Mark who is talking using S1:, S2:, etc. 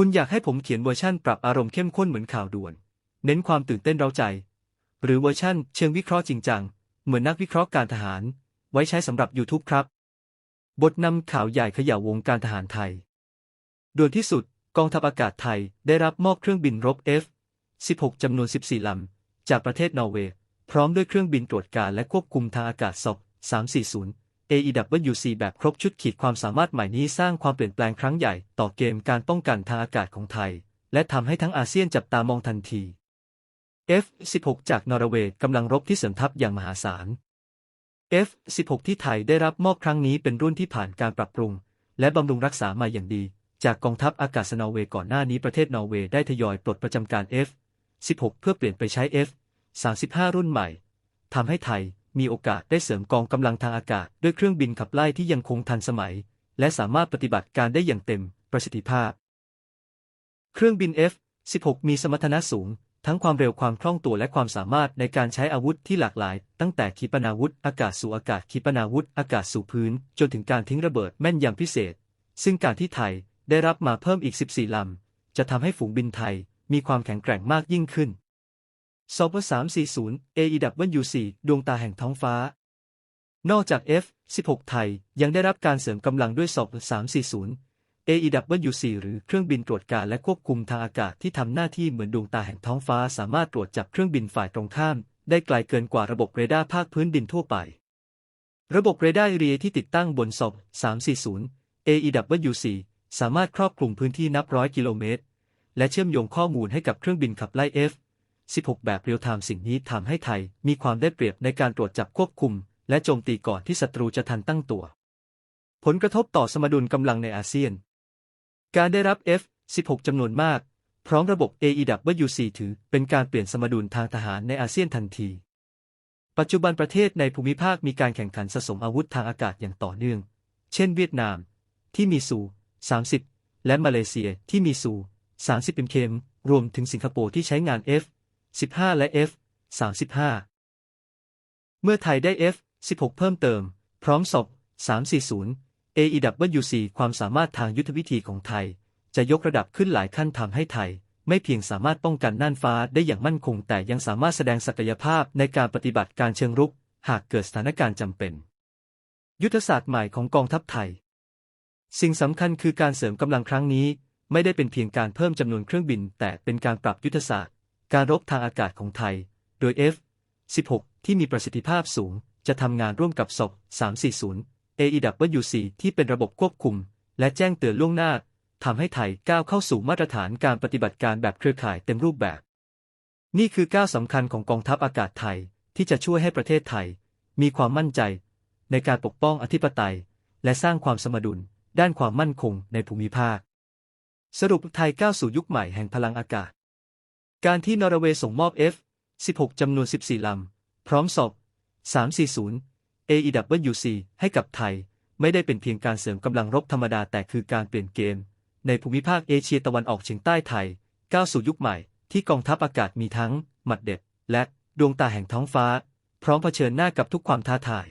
S1: คุณอยากให้ผมเขียนเวอร์ชั่นปรับอารมณ์เข้มข้นเหมือนข่าวด่วน เน้นความตื่นเต้นเร้าใจ หรือเวอร์ชั่นเชิงวิเคราะห์จริงจัง เหมือนนักวิเคราะห์การทหาร ไว้ใช้สำหรับ YouTube ครับ บทนำข่าวใหญ่ขย่าวงการทหารไทย ด่วนที่สุดกองทัพอากาศไทยได้รับมอบเครื่องบินรบ F-16 จำนวน 14 ลำ จากประเทศนอร์เวย์ พร้อมด้วยเครื่องบินตรวจการและควบคุมทางอากาศศพ340 AEWC แบบครบชุดขีดความสามารถใหม่นี้สร้างความเปลี่ยนแปลงครั้งใหญ่ต่อเกมการป้องกันทางอากาศของไทย และทำให้ทั้งอาเซียนจับตามองทันที F-16 จากนอร์เวย์กำลังรบที่เสริมทัพอย่างมหาศาล F-16 ที่ไทยได้รับมอบครั้งนี้เป็นรุ่นที่ผ่านการปรับปรุง และบำรุงรักษามาอย่างดี จากกองทัพอากาศนอร์เวย์ก่อนหน้านี้ประเทศนอร์เวย์ได้ทยอยปลดประจำการ F-16 เพื่อเปลี่ยนไปใช้ F-35 รุ่นใหม่ทำให้ไทย มีโอกาสได้เสริมกองกำลังทางอากาศด้วยเครื่องบินขับไล่ที่ยังคงทันสมัย และสามารถปฏิบัติการได้อย่างเต็มประสิทธิภาพ เครื่องบิน F-16 มีสมรรถนะสูง ทั้งความเร็วความคล่องตัวและความสามารถในการใช้อาวุธที่หลากหลาย ตั้งแต่ขีปนาวุธอากาศสู่อากาศขีปนาวุธอากาศสู่พื้น จนถึงการทิ้งระเบิดแม่นยำพิเศษ ซึ่งการที่ไทยได้รับมาเพิ่มอีก 14 ลำ จะทำให้ฝูงบินไทยมีความแข็งแกร่งมากยิ่งขึ้น สบ340 AEW4 ดวงตาแห่งท้องฟ้า นอกจาก F16 ไทยยังได้รับการเสริมกำลังด้วยสบ340 AEW4 หรือเครื่องบินตรวจการและควบคุมทางอากาศที่ทำหน้าที่เหมือนดวงตาแห่งท้องฟ้า สามารถตรวจจับเครื่องบินฝ่ายตรงข้าม ได้ไกลเกินกว่าระบบเรดาร์ภาคพื้นดินทั่วไป ระบบเรดาร์เรียที่ติดตั้งบนสบ340 AEW4 สามารถครอบคลุมพื้นที่นับร้อยกิโลเมตรและเชื่อมโยงข้อมูลให้กับเครื่องบินขับไล่ F 16 แบบเรียลไทม์สิ่งนี้ทำให้ไทยมีความได้เปรียบในการตรวจจับควบคุม และโจมตีก่อนที่ศัตรูจะทันตั้งตัว ผลกระทบต่อสมดุลกำลังในอาเซียน การได้รับ F16 จำนวนมาก พร้อมระบบ AEWC ถือเป็นการเปลี่ยนสมดุลทางทหารในอาเซียนทันที ปัจจุบันประเทศในภูมิภาคมีการแข่งขันสะสมอาวุธทางอากาศอย่างต่อเนื่อง เช่น เวียดนาม ที่มีซู30 และมาเลเซียที่มีซู30 MKM รวมถึงสิงคโปร์ที่ใช้งาน F 15 และ F 35 เมื่อไทยได้ F 16 เพิ่มเติม พร้อมศพ340 AEWC ความสามารถทางยุทธวิธีของไทย จะยกระดับขึ้นหลายขั้นทำให้ไทย ไม่เพียงสามารถป้องกันน่านฟ้าได้อย่างมั่นคง แต่ยังสามารถแสดงศักยภาพในการปฏิบัติการเชิงรุก หากเกิดสถานการณ์จำเป็น ยุทธศาสตร์ใหม่ของกองทัพไทย สิ่งสำคัญคือการเสริมกำลังครั้งนี้ ไม่ได้เป็นเพียงการเพิ่มจำนวนเครื่องบิน แต่เป็นการปรับยุทธศาสตร์ การรบทางอากาศของไทย โดย F-16 ที่มีประสิทธิภาพสูง จะทำงานร่วมกับศพ340 AEWC ที่เป็นระบบควบคุม และแจ้งเตือนล่วงหน้าทำให้ไทยก้าวเข้าสู่มาตรฐานการปฏิบัติการแบบเครือข่ายเต็มรูปแบบ นี่คือก้าวสำคัญของกองทัพอากาศไทยที่จะช่วยให้ประเทศไทย มีความมั่นใจ ในการปกป้องอธิปไตย และสร้างความสมดุล ด้านความมั่นคงในภูมิภาค สรุปไทยก้าวสู่ยุคใหม่แห่งพลังอากาศ การที่นอร์เวย์ส่งมอบ F-16 จำนวน 14 ลำ พร้อมสอบ340 AEWC ให้กับไทย ไม่ได้เป็นเพียงการเสริมกำลังรบธรรมดาแต่คือการเปลี่ยนเกม ในภูมิภาคเอเชียตะวันออกเฉียงใต้ไทย ก้าวสู่ยุคใหม่ ที่กองทัพอากาศมีทั้ง หมัดเด็ด และดวงตาแห่งท้องฟ้า พร้อมเผชิญหน้ากับทุกความท้าทาย